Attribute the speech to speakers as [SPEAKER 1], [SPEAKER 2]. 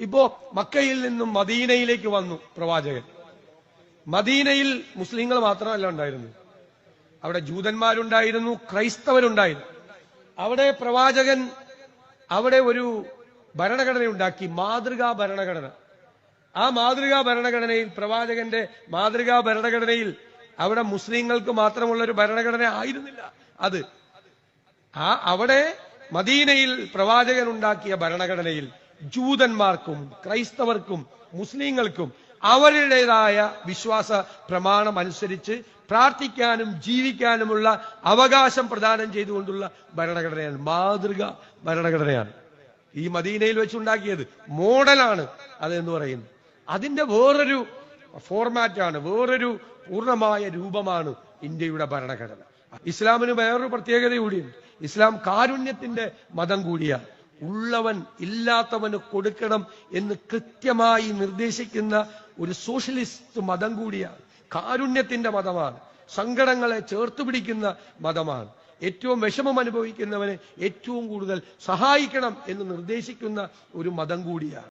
[SPEAKER 1] ഇപ്പോ മക്കയിൽ നിന്നും മദീനയിലേക്ക് വന്നു പ്രവാചകൻ. മദീനയിൽ മുസ്ലിങ്ങൾ മാത്രമല്ല ഉണ്ടായിരുന്നു അവിടെ ജൂതന്മാരുണ്ടായിരുന്നു ക്രൈസ്തവരുണ്ടായിരുന്നു. അവിടെ പ്രവാചകൻ അവിടെ ഒരു ഭരണഘടന ഉണ്ടാക്കി മാതൃകാ ഭരണഘടന. ആ മാതൃകാ ഭരണഘടനയിൽ പ്രവാചകന്റെ മാതൃകാ ഭരണഘടനയിൽ അവിടെ മുസ്ലിങ്ങൾക്ക് മാത്രമുള്ള ഒരു ഭരണഘടന ആയിരുന്നില്ല. അത് ആ അവിടെ മദീനയിൽ പ്രവാചകൻ ഉണ്ടാക്കിയ ഭരണഘടനയിൽ ജൂതന്മാർക്കും ക്രൈസ്തവർക്കും മുസ്ലിങ്ങൾക്കും അവരുടേതായ വിശ്വാസ പ്രമാണം അനുസരിച്ച് പ്രാർത്ഥിക്കാനും ജീവിക്കാനുമുള്ള അവകാശം പ്രദാനം ചെയ്തുകൊണ്ടുള്ള ഭരണഘടനയാണ് മാതൃക ഭരണഘടനയാണ്. ഈ മദീനയിൽ വെച്ചുണ്ടാക്കിയത് മോഡലാണ് അതെന്ന് പറയുന്നത് അതിന്റെ വേറൊരു ഫോർമാറ്റാണ് വേറൊരു പൂർണമായ രൂപമാണ് ഇന്ത്യയുടെ ഭരണഘടന. ഇസ്ലാമിന് വേറൊരു പ്രത്യേകത കൂടിയുണ്ട് ഇസ്ലാം കാരുണ്യത്തിന്റെ മതം കൂടിയാണ്. ഉള്ളവൻ ഇല്ലാത്തവന് കൊടുക്കണം എന്ന് കൃത്യമായി നിർദ്ദേശിക്കുന്ന ഒരു സോഷ്യലിസ്റ്റ് മതം കൂടിയാണ്. കാരുണ്യത്തിന്റെ മതമാണ്. സങ്കടങ്ങളെ ചേർത്ത് പിടിക്കുന്ന മതമാണ്. ഏറ്റവും വിഷമം അനുഭവിക്കുന്നവനെ ഏറ്റവും കൂടുതൽ സഹായിക്കണം എന്ന് നിർദ്ദേശിക്കുന്ന ഒരു മതം കൂടിയാണ്.